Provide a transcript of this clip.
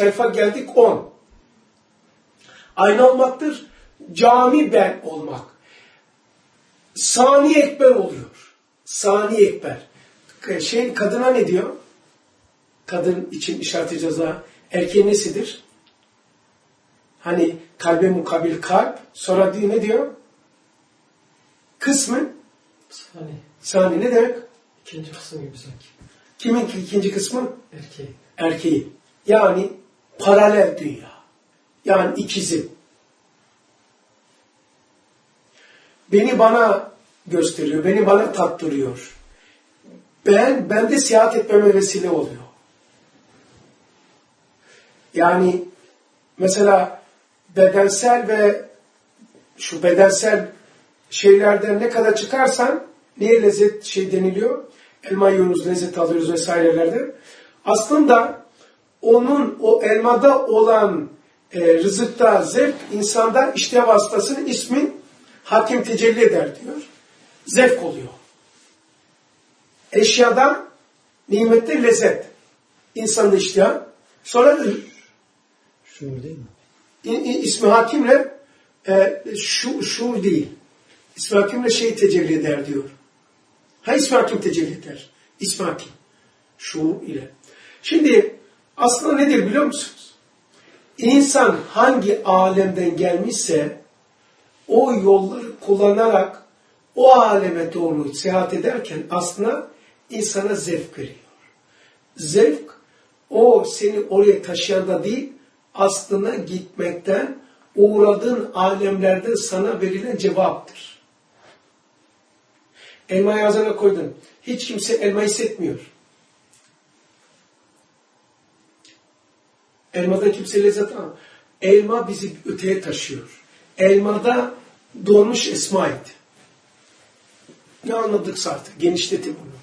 sayfa geldik 10. Ayna olmaktır. Cami ben olmak. Sani ekber oluyor. Sani ekber. Şey kadına ne diyor? Kadın için işaret ceza. Erkeğin nesidir? Hani kalbe mukabil kalp. Sonra diyor ne diyor? Kısmı. Hani Sani ne demek? ikinci kısım gibi sanki. Kimin ki ikinci kısmı? Erkeği. Erkeği. Yani paralel dünya. Yani ikizi. Beni bana gösteriyor, beni bana tattırıyor. Ben, bende seyahat etmeme vesile oluyor. Yani mesela bedensel ve şu bedensel şeylerden ne kadar çıkarsan niye lezzet şey deniliyor? Elma yiyoruz, lezzet alıyoruz vesairelerde. Aslında onun o elmada olan e, rızıkta zevk insanda iştev vasıtasının ismi hakim tecelli eder diyor. Zevk oluyor. Eşyada nimette lezzet. İnsanın iştihı. Sonra Şuur değil mi? İsmi hakimle e, şu, şuur değil. İsmi hakimle şey tecelli eder diyor. Ha ismi hakim tecelli eder. İsmi hakim. Şuur ile. Şimdi aslında nedir biliyor musunuz? İnsan hangi alemden gelmişse o yolları kullanarak o aleme doğru seyahat ederken aslında insana zevk veriyor. Zevk o seni oraya taşıyan da değil, aslına gitmekten uğradığın alemlerde sana verilen cevaptır. Elmayı ağzına koydun. Hiç kimse elma hissetmiyor. Elmada kimse lezzet almıyor. Elma bizi öteye taşıyor. Elmada donmuş esma et. Ne anladıksa artık genişletin bunu.